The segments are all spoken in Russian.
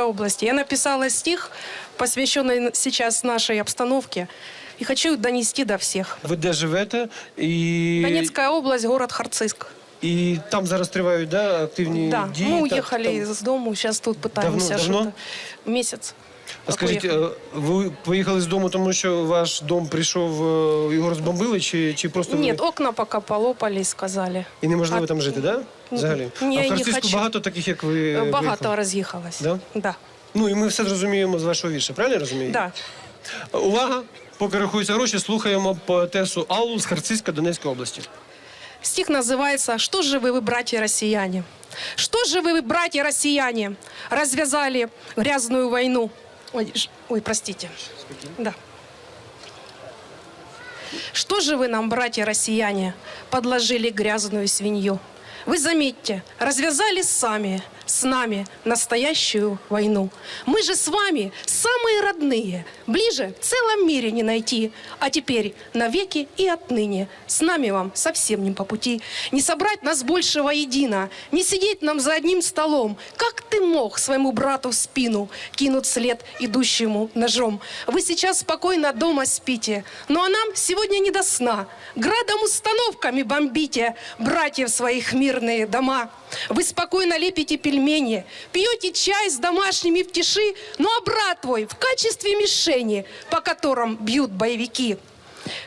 области. Я написала стих, посвященный сейчас нашей обстановке, и хочу донести до всех. Ви де живете? І, Донецкая область, город Харциск. і там зараз тривають да, активні Да, дії. мы так, уехали там. из дому, сейчас тут пытаемся Давно- давно? что-то. Месяц. А как скажіть, уехали. е, ви поїхали з дому, тому що ваш дом прийшов, е, його розбомбили, чи, чи просто Нет, ви... окна пока полопались, сказали. і неможливо а- там жити, да? Взагалі? Ні, а в не Харцизьку хочу. багато таких, як ви. Багато виїхали? разъехалось. Да? Да. Ну і ми все зрозуміємо з вашого вірша, правильно я розумію? Да. Увага! Поки рахуються гроші, слухаємо поетесу Аллу з Харцизька Донецької області. Стих называется «Что же вы, вы, братья россияне? Что же вы, вы, братья россияне, развязали грязную войну?» Ой, ой простите. Да. Что же вы нам, братья россияне, подложили грязную свинью? Вы заметьте, развязали сами с нами настоящую войну. Мы же с вами самые родные, ближе в целом мире не найти. А теперь навеки и отныне с нами вам совсем не по пути. Не собрать нас больше воедино, не сидеть нам за одним столом. Как ты мог своему брату в спину кинуть след идущему ножом? Вы сейчас спокойно дома спите, ну а нам сегодня не до сна. Градом установками бомбите братьев своих мирные дома. Вы спокойно лепите пельмени, пьете чай с домашними в тиши, ну а брат твой в качестве мишени, по которым бьют боевики.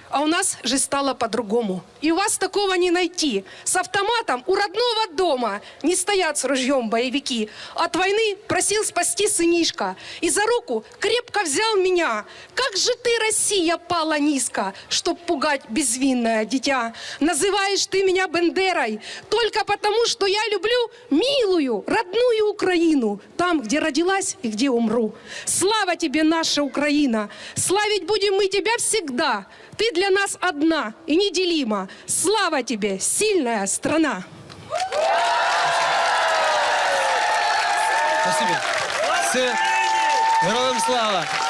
А у нас же стало по-другому. И у вас такого не найти. С автоматом у родного дома не стоят с ружьем боевики. От войны просил спасти сынишка. И за руку крепко взял меня. Как же ты, Россия, пала низко, чтоб пугать безвинное дитя. Называешь ты меня Бендерой только потому, что я люблю милую, родную Украину. Там, где родилась и где умру. Слава тебе, наша Украина! Славить будем мы тебя всегда. Ты для нас одна и неделима. Слава тебе, сильная страна! Спасибо. Це героям слава.